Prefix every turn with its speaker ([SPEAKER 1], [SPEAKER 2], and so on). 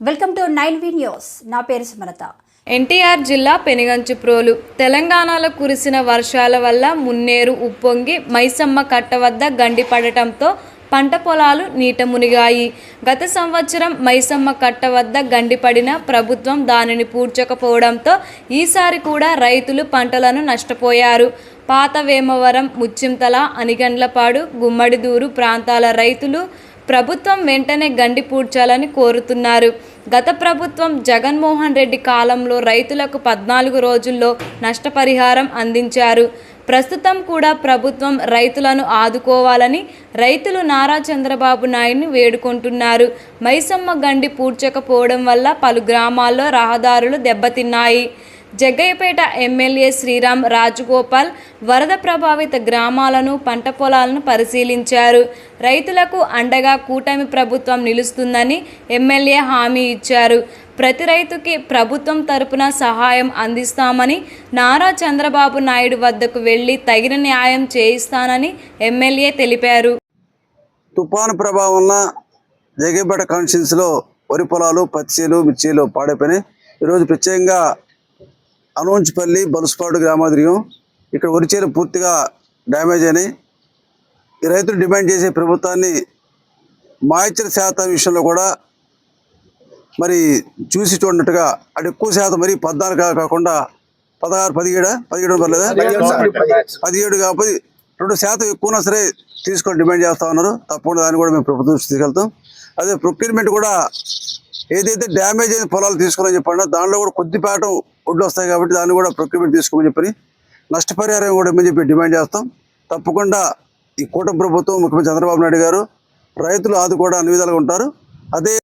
[SPEAKER 1] Welcome to nine V news. నా పేరు సుమలత.
[SPEAKER 2] ఎన్టీఆర్ జిల్లా పెనుగంచుప్రోలు తెలంగాణలో కురిసిన వర్షాల వల్ల మున్నేరు ఉప్పొంగి మైసమ్మ కట్ట వద్ద గండి పడటంతో పంట పొలాలు నీట మునిగాయి. గత సంవత్సరం మైసమ్మ కట్ట వద్ద గండి పడిన ప్రభుత్వం దానిని పూడ్చకపోవడంతో ఈసారి కూడా రైతులు పంటలను నష్టపోయారు. పాత వేమవరం ముచ్చింతల అనిగండ్లపాడు గుమ్మడిదూరు ప్రాంతాల రైతులు ప్రభుత్వం వెంటనే గండి పూడ్చాలని కోరుతున్నారు. గత ప్రభుత్వం జగన్మోహన్ రెడ్డి కాలంలో రైతులకు పద్నాలుగు రోజుల్లో నష్టపరిహారం అందించారు. ప్రస్తుతం కూడా ప్రభుత్వం రైతులను ఆదుకోవాలని రైతులు నారా చంద్రబాబు నాయుడిని వేడుకుంటున్నారు. మైసమ్మ గండి పూడ్చకపోవడం వల్ల పలు గ్రామాల్లో రహదారులు దెబ్బతిన్నాయి. జగ్గయ్యపేట ఎమ్మెల్యే శ్రీరామ్ రాజగోపాల్ వరద ప్రభావిత గ్రామాలను పంట పొలాలను పరిశీలించారు. రైతులకు అండగా కూటమి ప్రభుత్వం నిలుస్తుందని ఎమ్మెల్యే హామీ ఇచ్చారు. ప్రతి రైతుకి ప్రభుత్వం తరపున సహాయం అందిస్తామని నారా చంద్రబాబు నాయుడు వద్దకు వెళ్ళి తగిన న్యాయం చేయిస్తానని ఎమ్మెల్యే తెలిపారు.
[SPEAKER 3] తుఫాను ప్రభావం వలన జగేపేట కాన్స్టిట్యున్సీలో వరి పొలాలు పచ్చిలు మిర్చీలు పాడైపోయినాయి. ఈరోజు ప్రత్యేకంగా అనూంచిపల్లి బలుసుపాడు గ్రామాదిరియం ఇక్కడ వరి చేలు పూర్తిగా డ్యామేజ్ అయినాయి. ఈ రైతులు డిమాండ్ చేసే ప్రభుత్వాన్ని మాయిచర్ శాతం విషయంలో కూడా మరి చూసి చూడనట్టుగా అటు ఎక్కువ శాతం మరి పద్నాలుగు కాకుండా పదహారు పదిహేడా పదిహేడు పర్లేదా? పదిహేడు కాబట్టి రెండు శాతం ఎక్కువనా సరే తీసుకొని డిమాండ్ చేస్తా ఉన్నారు. తప్పకుండా దాన్ని కూడా మేము ప్రభుత్వం తీసుకెళ్తాం. అదే ప్రొక్యూర్మెంట్ కూడా ఏదైతే డ్యామేజ్ అయిన పొలాలు తీసుకోవాలని చెప్పండి దానిలో కూడా కొద్దిపాటం ఒడ్లు వస్తాయి కాబట్టి దాన్ని కూడా ప్రొక్యూర్మెంట్ తీసుకోమని చెప్పని నష్టపరిహారం కూడా ఇమ్మని చెప్పి డిమాండ్ చేస్తాం. తప్పకుండా ఈ కూటమి ప్రభుత్వం ముఖ్యమంత్రి చంద్రబాబు నాయుడు గారు రైతులు ఆదుకోవడం అన్ని విధాలుగా ఉంటారు. అదే